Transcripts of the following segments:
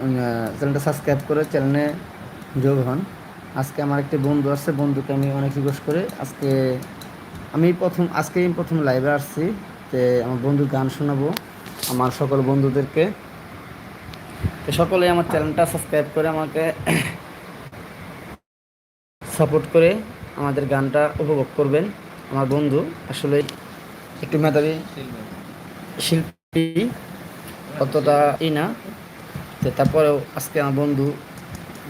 চ্যানেলটা সাবস্ক্রাইব করে চ্যানেলে যোগ হন। আজকে আমার একটি বন্ধু আসছে বন্ধুকে আমি অনেক রিকোয়েস্ট করে। আজকে আমি প্রথম আজকেই প্রথম লাইভে আসছি তে আমার বন্ধুর গান শোনাবো, আমার সকল বন্ধুদেরকে। তো সকলে আমার চ্যানেলটা সাবস্ক্রাইব করে আমাকে সাপোর্ট করে আমাদের গানটা উপভোগ করবেন। আমার বন্ধু আসলে একটু মেধাবী শিল্পী, অতটা ই না। তো তারপরেও আজকে আমার বন্ধু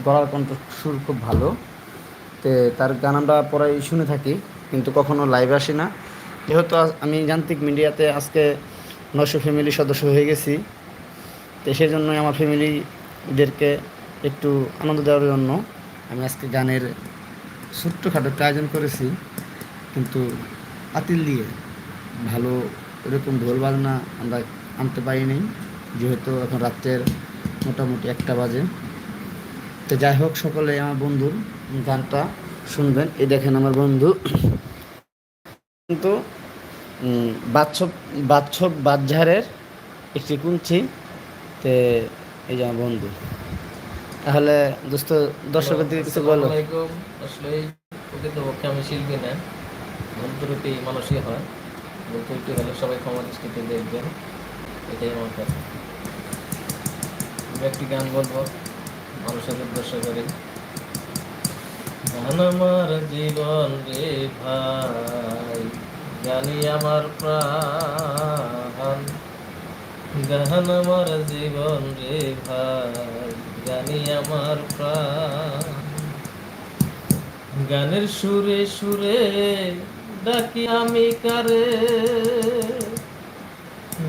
গলার কণ্ঠ সুর খুব ভালো। তো তার গান আমরা পরে শুনে থাকি, কিন্তু কখনো লাইভে আসি না। যেহেতু আমি যান্ত্রিক মিডিয়াতে আজকে নশো ফ্যামিলি সদস্য হয়ে গেছি। তো সেই জন্যই আমার ফ্যামিলিদেরকে একটু আনন্দ দেওয়ার জন্য আমি আজকে গানের ছোট্টখাটো একটা আয়োজন করেছি। কিন্তু আতিল দিয়ে ভালো এরকম ঢোল বাজনা আমরা আনতে পারিনি যেহেতু এখন রাত্রের মোটামুটি একটা বাজে। তো যাই হোক, সকলে আমার বন্ধুর গানটা শুনবেন। এই দেখেন আমার বন্ধু। কিন্তু বাচ্চব বাচ্চব বাচ্চারের একটি কুঞ্চি। তে, এই যে আমার বন্ধু। তাহলে দোস্ত দর্শকের দিকে কিছু বলো। আসলে প্রকৃতপক্ষে আমি শিল্পী না। ত্রুটি মানুষই হয়। ত্রুটি হলে সবাই ক্ষমা দেখবেন। এটাই আমার কথা। একটি গান বলব মানুষের উদ্দেশ্য করে। গান আমার জীবন রে ভাই, জানি আমার প্রাণ। গান আমার জীবন রে ভাই, জানি আমার প্রাণ। গানের সুরে সুরে ডাকি আমি কারে।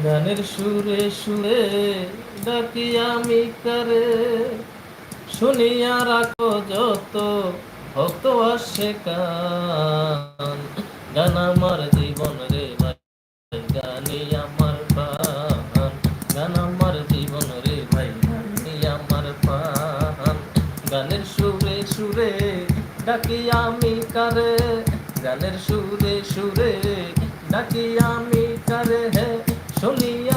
গানের সুরে সুরে ডাকি আমি কারে। শুনিয়া রাখো যত ভক্ত আসে গান আমার জীবন রে ভাই গানি আমার প্রাণ। গান আমার জীবন রে ভাই গানি আমার প্রাণ। গানের সুরে সুরে ডাকি আমি কারে। গানের সুরে সুরে ডাকি আমি কারে। হে, শুনিয়া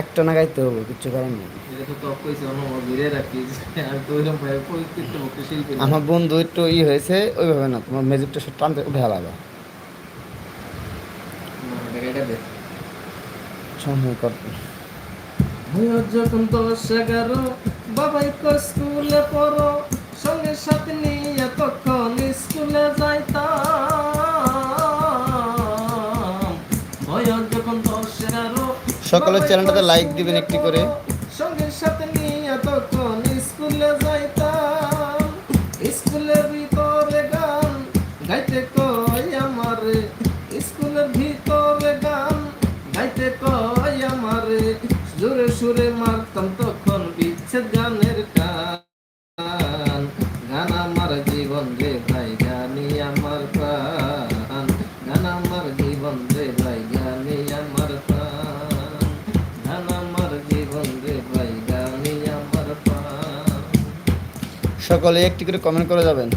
একটা না গাইতে হবে কিছু করার নেই। আমার বন্ধু একটু ই হয়েছে ওইভাবে না তোমার মিউজিকটা সব টানতে উঠে আলাদা। না, এটা এটা দে। সময় করতে যখন দশ এগারো বাবাই তো স্কুলে পড়ো সঙ্গে সাথে নিয়ে তখন স্কুলে যাইতাম? সকালের চ্যানেলটাতে লাইক দিবেন একটি করে। সঙ্গে সাথে নিয়ে তখন স্কুলে যাইতাম। সকলে একটি করে কমেন্ট করে যাবেন।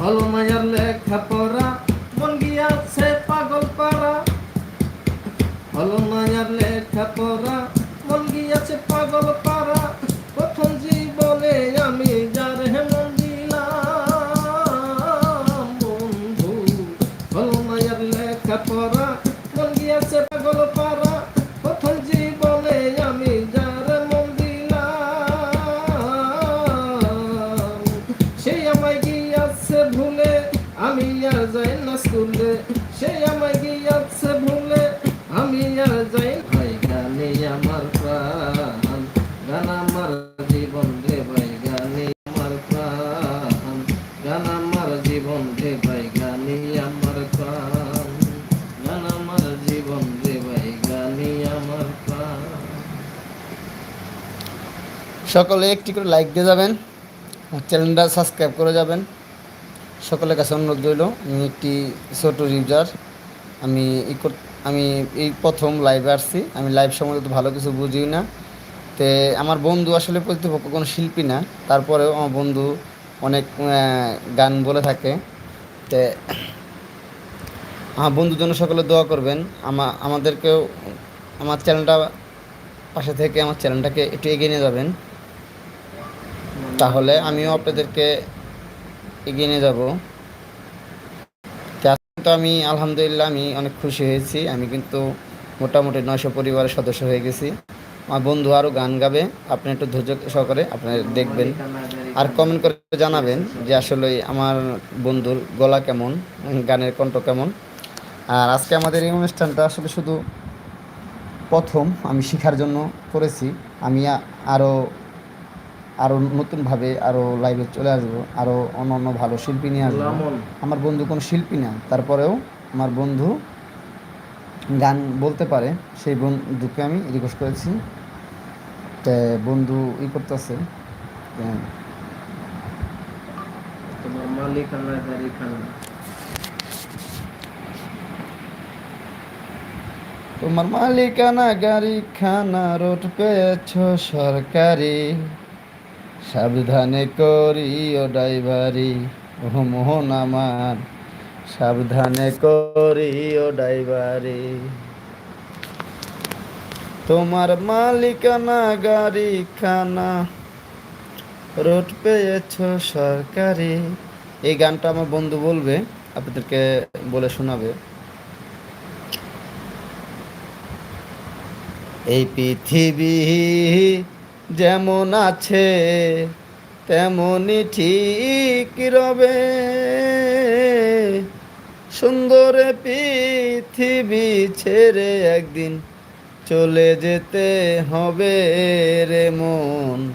ভালো মায়ার লেখা পড়া মন গিয়াছে পাগল পাড়া। ভালো মায়ার লেখা পড়া মন গিয়াছে পাগল পাড়া। আমায় ভুলে আমি আর যাই ভাই গানে আমার প্রাণ গান আমার জীবন রে ভাই গানে আমার প্রাণ গান আমার জীবন রে ভাই গানে আমার প্রাণ গান আমার জীবন রে ভাই গানে আমার প্রাণ সকলে একটি করে লাইক দিয়ে যাবেন চ্যানেলটা সাবস্ক্রাইব করে যাবেন। সকলের কাছে অনুরোধ রইল একটি ছোট ইউজার আমি আমি এই প্রথম লাইভে আসছি। আমি লাইভ সম্বন্ধে তো ভালো কিছু বুঝি না। তে আমার বন্ধু আসলে প্রতিপক্ষ কোনো শিল্পী না। তারপরেও আমার বন্ধু অনেক গান বলে থাকে। তে আমার বন্ধুর জন্য সকলে দোয়া করবেন। আমা, আমাদেরকেও, আমার চ্যানেলটা পাশে থেকে আমার চ্যানেলটাকে একটু এগিয়ে নিয়ে যাবেন। তাহলে আমিও আপনাদেরকে এগিয়ে নিয়ে যাব। তো আমি, আলহামদুলিল্লাহ, আমি অনেক খুশি হয়েছি। আমি কিন্তু মোটামুটি নয়শো পরিবারের সদস্য হয়ে গেছি। আমার বন্ধু আরও গান গাবে। আপনি একটু ধৈর্য সহকারে আপনারা দেখবেন। আর কমেন্ট করে জানাবেন যে আসলে আমার বন্ধুর গলা কেমন, গানের কণ্ঠ কেমন। আর আজকে আমাদের এই অনুষ্ঠানটা আসলে শুধু প্রথম আমি শেখার জন্য করেছি। আমি আরও আরও নতুনভাবে আরও লাইভে চলে আসব আরও অন্য অন্য ভালো শিল্পী নিয়ে আসব। আমার বন্ধু কোনো শিল্পী না তারপরেও আমার বন্ধু গান বলতে পারে সেই বন্ধুকে আমি রিকোয়েস্ট করেছি। বন্ধু ই করতেছে তোমার মালিকানা তোমার মালিকানা গাড়ি খানা রোড পেয়েছ সরকারি। সাবধানে করি ও ড্রাইভারি। ও মোহন আমার সাবধানে ও ড্রাইভারি। তোমার মালিকানা গাড়ি খানা রোড পেয়েছ সরকারি। এই গানটা আমার বন্ধু বলবে, আপনাদেরকে বলে শোনাবে। এই পৃথিবী যেমন আছে, তেমনই ঠিক রবে। সুন্দর পৃথিবী ছেড়ে একদিন চলে যেতে হবে রে মন।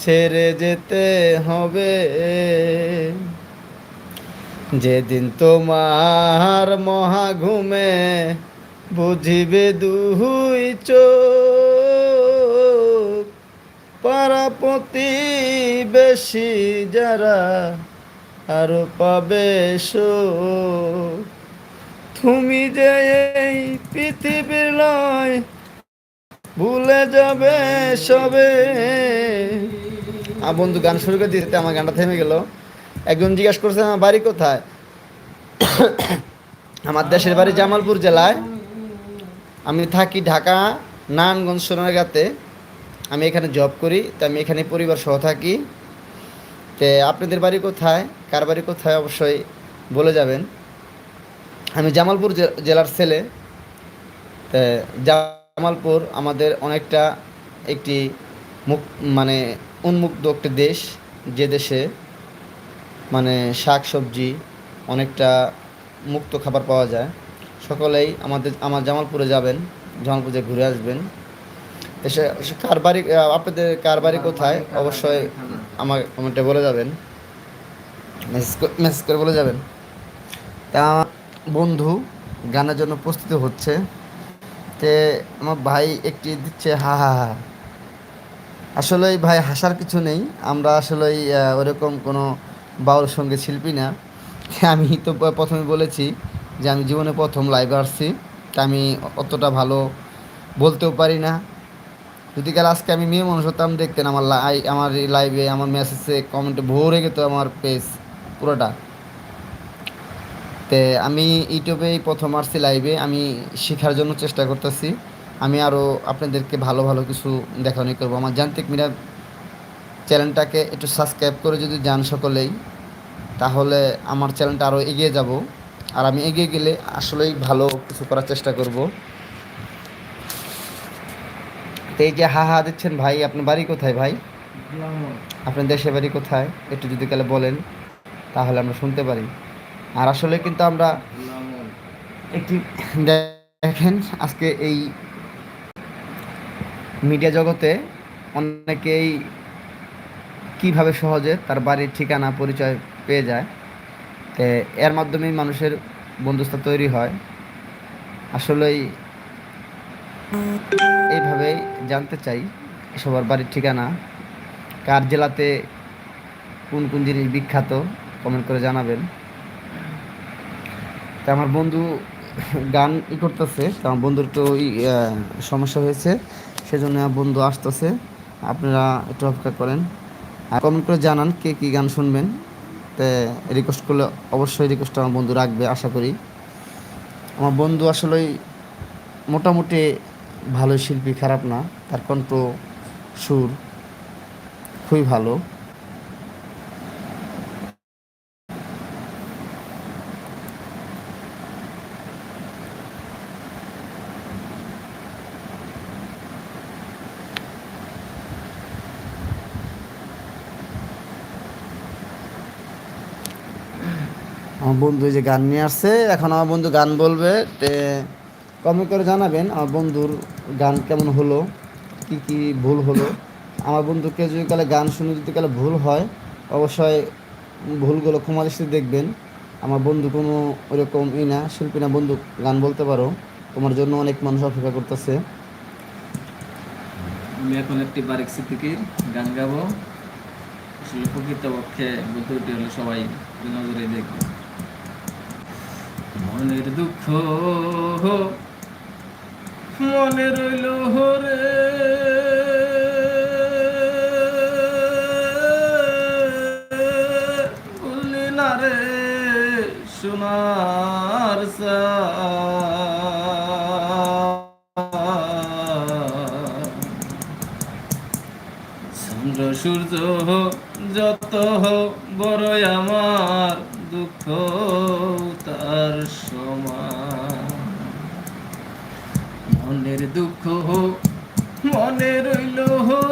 ছেড়ে যেতে হবে। যেদিন তোমার মহাঘুমে বুঝিবে দুই চোখ। পারাপতি বেশি যারা আরও পাবে। তুমি যে এই পৃথিবীর লয় ভুলে যাবে সবে। আমার বন্ধু, গান শুরু করে দিতে আমার গানটা থেমে গেল। একজন জিজ্ঞাসা করছে, আমার বাড়ি কোথায়? আমার দেশের বাড়ি জামালপুর জেলায়। আমি থাকি ঢাকা, নারায়ণগঞ্জ, সোনারগাঁতে। আমি এখানে জব করি, তো আমি এখানে পরিবার সহ থাকি। তে আপনাদের বাড়ি কোথায়? কার বাড়ি কোথায়? অবশ্যই বলে যাবেন। আমি জামালপুর জেলার ছেলে। জামালপুর আমাদের অনেকটা একটি মুখ মানে উন্মুক্ত একটি দেশ, যে দেশে মানে শাক সবজি অনেকটা মুক্ত খাবার পাওয়া যায়। সকলেই আমাদের, আমার জামালপুরে যাবেন, জামালপুরে ঘুরে আসবেন। এসে কার বাড়ি আপনাদের কার বাড়ি কোথায়? অবশ্যই আমার কমেন্টে বলে যাবেন। মেসেজ মেসেজ করে বলে যাবেন। তা আমার বন্ধু গানের জন্য প্রস্তুত হচ্ছে। তে আমার ভাই একটি দিচ্ছে, হা হা হা। আসলে ভাই হাসার কিছু নেই। আমরা আসলে ওরকম কোনো বাউল সংগীত শিল্পী না। আমি তো প্রথমে বলেছি যে আমি জীবনে প্রথম লাইভে আসছি। আমি অতটা ভালো বলতেও পারি না। যদি কাল আজকে আমি মেয়ে মানুষ হতাম, দেখতেন আমার লাই আমার লাইভে আমার মেসেজে কমেন্টে ভরে গেত আমার পেজ পুরোটা। তে আমি ইউটিউবে এই প্রথম আসছি লাইভে আমি শেখার জন্য চেষ্টা করতেছি। আমি আরও আপনাদেরকে ভালো ভালো কিছু দেখানি করব। আমার যান্ত্রিক মিরা চ্যানেলটাকে একটু সাবস্ক্রাইব করে যদি যান সকলেই, তাহলে আমার চ্যানেলটা আরও এগিয়ে যাব। আর আমি এগিয়ে গেলে আসলেই ভালো কিছু করার চেষ্টা করব। তো এই যে হা হা দিচ্ছেন ভাই, আপনার বাড়ি কোথায় ভাই। আপনার দেশের বাড়ি কোথায়? একটু যদি কালে বলেন, তাহলে আমরা শুনতে পারি। আর আসলে কিন্তু আমরা একটি, দেখেন, আজকে এই মিডিয়া জগতে অনেকেই কীভাবে সহজে তার বাড়ির ঠিকানা, পরিচয় পেয়ে যায়। এর মাধ্যমেই মানুষের বন্ধুত্ব তৈরি হয়। আসলেই এইভাবেই জানতে চাই সবার বাড়ির ঠিকানা, কার জেলাতে কোন কোন জিনিস বিখ্যাত কমেন্ট করে জানাবেন। তা আমার বন্ধু গান ই করতেছে, তো আমার বন্ধুর তো সমস্যা হয়েছে, সেজন্য বন্ধু আসতেছে, আপনারা একটু অপেক্ষা করেন। আর কমেন্ট করে জানান কে কী গান শুনবেন, তো রিকোয়েস্ট করলে অবশ্যই রিকোয়েস্ট আমার বন্ধু রাখবে, আশা করি। আমার বন্ধু আসলেই মোটামুটি ভালো শিল্পী খারাপ না, তার কণ্ঠ, সুর খুবই ভালো। আমার বন্ধু যে গান নিয়ে আসছে, এখন আমার বন্ধু গান বলবে কমেন্ট করে জানাবেন, আমার বন্ধুর গান কেমন হলো? কি কি ভুল হলো? আমার বন্ধুকে যদি কালে গান শুনে যদি কালে ভুল হয়, অবশ্যই ভুলগুলো ক্ষমা দৃষ্টি দেখবেন। আমার বন্ধু কোনো ওরকম ই না, শিল্পী না, বন্ধু গান বলতে পারো। তোমার জন্য অনেক মানুষ অপেক্ষা করতেছে। আমি এখন একটি বারেক সিদ্দিকির গান গাবো। আসলে প্রকৃতপক্ষে বুদ্ধটি হলে সবাই নজরে দেখবে। মনের দুঃখ মনে রইল হরে না রে সোনার চন্দ্র সূর্য যত বড়ই আমার দুঃখ। মনের দুঃখ মনে রইল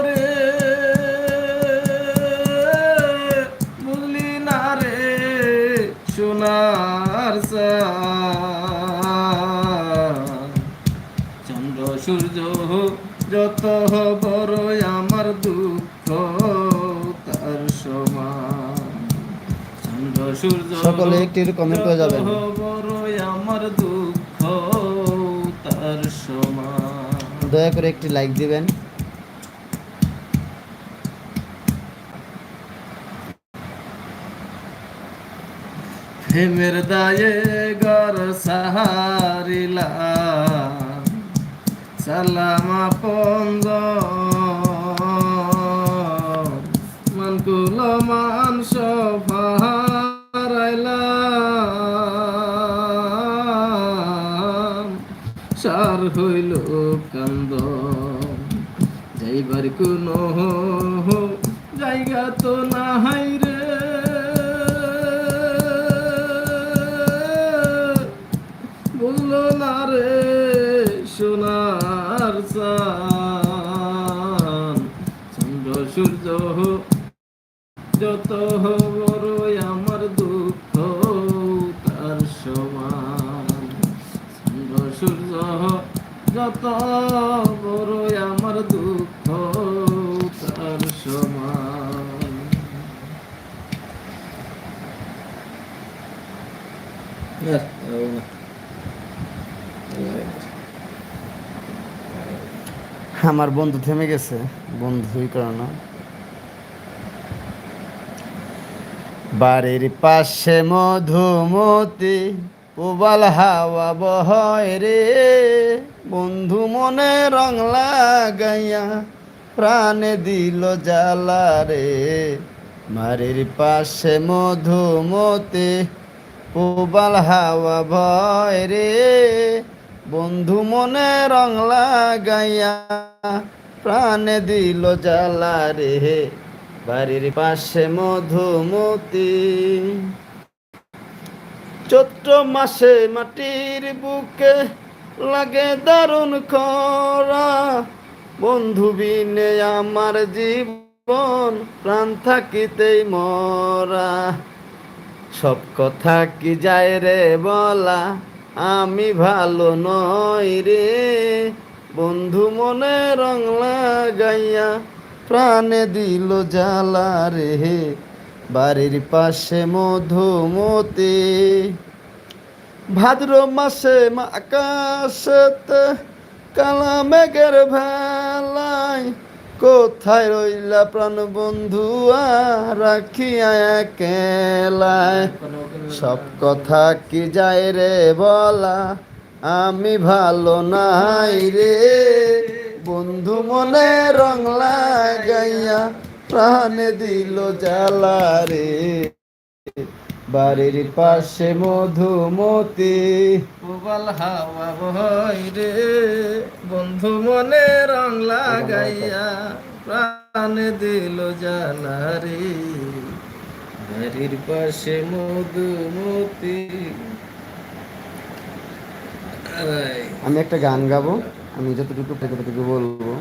রে বুঝলি না রে সোনার। চন্দ্র সূর্য যত বড় আমার দুঃখ তার সমান চন্দ্র সূর্য সকলে একটু comment করে যাবেন। যত বড় আমার দুঃখ দয়া করে একটি লাইক দিবেন। প্রেমের দায়ে গর সাহারিলা। সালামা পন্দ মনকুল মান সফারাইলাম হইল কান্দ। যাইবার কোনো জায়গা তো না হাই রে। বলল না রে সোনার চান চন্দ্র, সূর্য যত বড় আমার দুঃখ, তার সমান। চন্দ্র, সূর্য যত বড় আমার দুঃখ তার সমান। আমার বন্ধু থেমে গেছে বন্ধুই করে না। বাড়ির পাশে মধুমতি পুবাল হাওয়া বহয় রে। বন্ধু মনে রং লাগাইয়া প্রাণে দিল জ্বালা রে। বাড়ির পাশে মধুমতি পুবাল হাওয়া ভয় রে। বন্ধু মনে রং লাগাইয়া প্রাণে দিল জ্বালা রে। বাড়ির পাশে মধুমতি। চৈত্র মাসে মাটির বুকে লাগে দারুণ খরা। বন্ধু বিনে আমার জীবন, প্রাণ থাকিতেই মরা। সব কথা কি যায় রে বলা? আমি ভালো নই রে। বন্ধু মনে রং লাগাইয়া প্রাণে দিল জ্বালা রে। বাড়ির পাশে মধুমতি। ভাদ্র মাসে আকাশতে কালা মেঘের ভেলায় কোথায় রইলা প্রাণ বন্ধু রাখিয়া একেলায়? সব কথা কি যায় রে বলা? আমি ভালো নাই রে। বন্ধু মনে রং লাগাইয়া প্রাণে দিল জ্বালা রে। বাড়ির পাশে মধুমতি। প্রবল হাওয়া বয় রে। বন্ধু মনে রং লাগাইয়া প্রাণ দিল জানা রে। বাড়ির পাশে মধুমতি। আমি একটা গান গাবো। আমি যতটুকু ততটুকু বলব।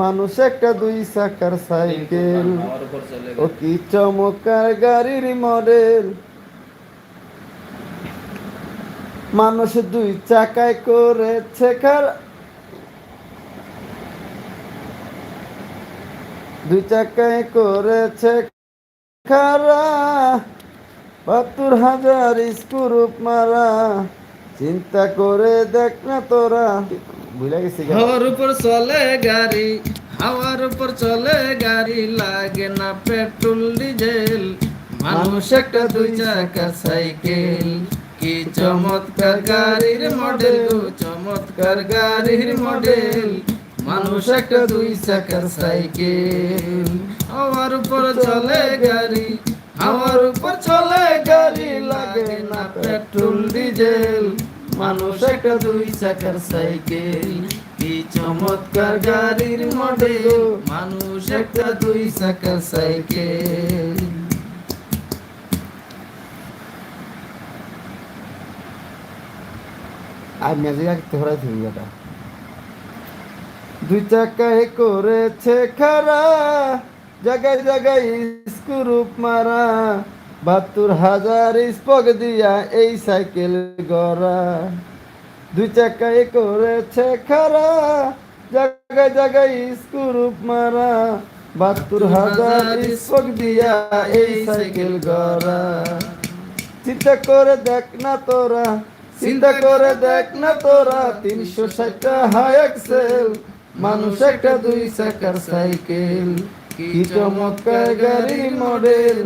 মানুষ একটা দুই চাকার সাইকেল। ও কি চমৎকার গাড়ির মডেল। মানুষ দুই চাকায় করেছে খার দুই চাকায় করেছে খারা বাহাত্তর হাজার স্কুরুপ মারা। চিন্তা করে দেখ না তোরা। ভুলে গেছি। হাওয়ার উপর চলে গাড়ি, হাওয়ার উপর চলে গাড়ি, লাগে না পেট্রোল, ডিজেল। মানুষ একটা দুই চাকা সাইকেল। কি চমৎকার গাড়ির মডেল চমৎকার গাড়ির মডেল। মানুষ একটা দুই চাকার সাইকেল। হাওয়ার উপর চলে গাড়ি, হাওয়ার উপর চলে গাড়ি, লাগে না পেট্রোল, ডিজেল। মানুষ একটা দুই চাকার সাইকেল, কি চমৎকার গাড়ির মডেল। মানুষ একটা দুই চাকার সাইকেল। আর আঁকতে হরাই তুমি এটা দুই চাকায় করেছে খারা জায়গায় জায়গায় স্ক্রুপ মারা। বাহাত্তর হাজার স্পক দিয়া এই সাইকেল গড়া। দুই চাকায় করেছে খারা জায়গায় জায়গায় স্ক্রুপ মারা। বাহাত্তর হাজার স্পক দিয়া এই সাইকেল গড়া। চিন্তা করে দেখ না তোরা, চিন্তা করে দেখ না তোরা, তিনশো ষাটটা হাই এক্সেল, মানুষ একটা দুই চাকার সাইকেল। কি চমৎকার গাড়ি মডেল?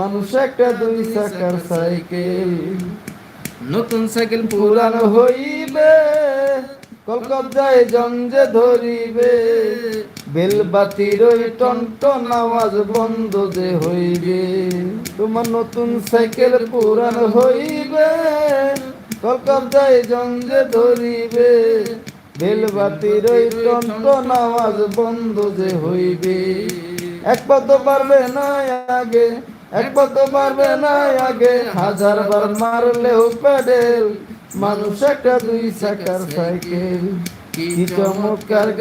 মানুষ একটা দুই চাকার সাইকেল। নতুন সাইকেল পুরানো হইবে কলকাতায় জঞ্জে ধরিবে। বেলবাতির ওই টন আওয়াজ বন্ধ যে হইবে। তোমার নতুন সাইকেল পুরানো হইবে কলকাতায় জঞ্জে ধরিবে। বেলবাতির ওই টন আওয়াজ বন্ধ যে হইবে। এক পদ পারবে না আগে, এক পদ পারবে না আগে। হাজার বার মারলেও প্যাডেল, মানুষ একটা দুই চাকার সাইকেল। কি চমৎকার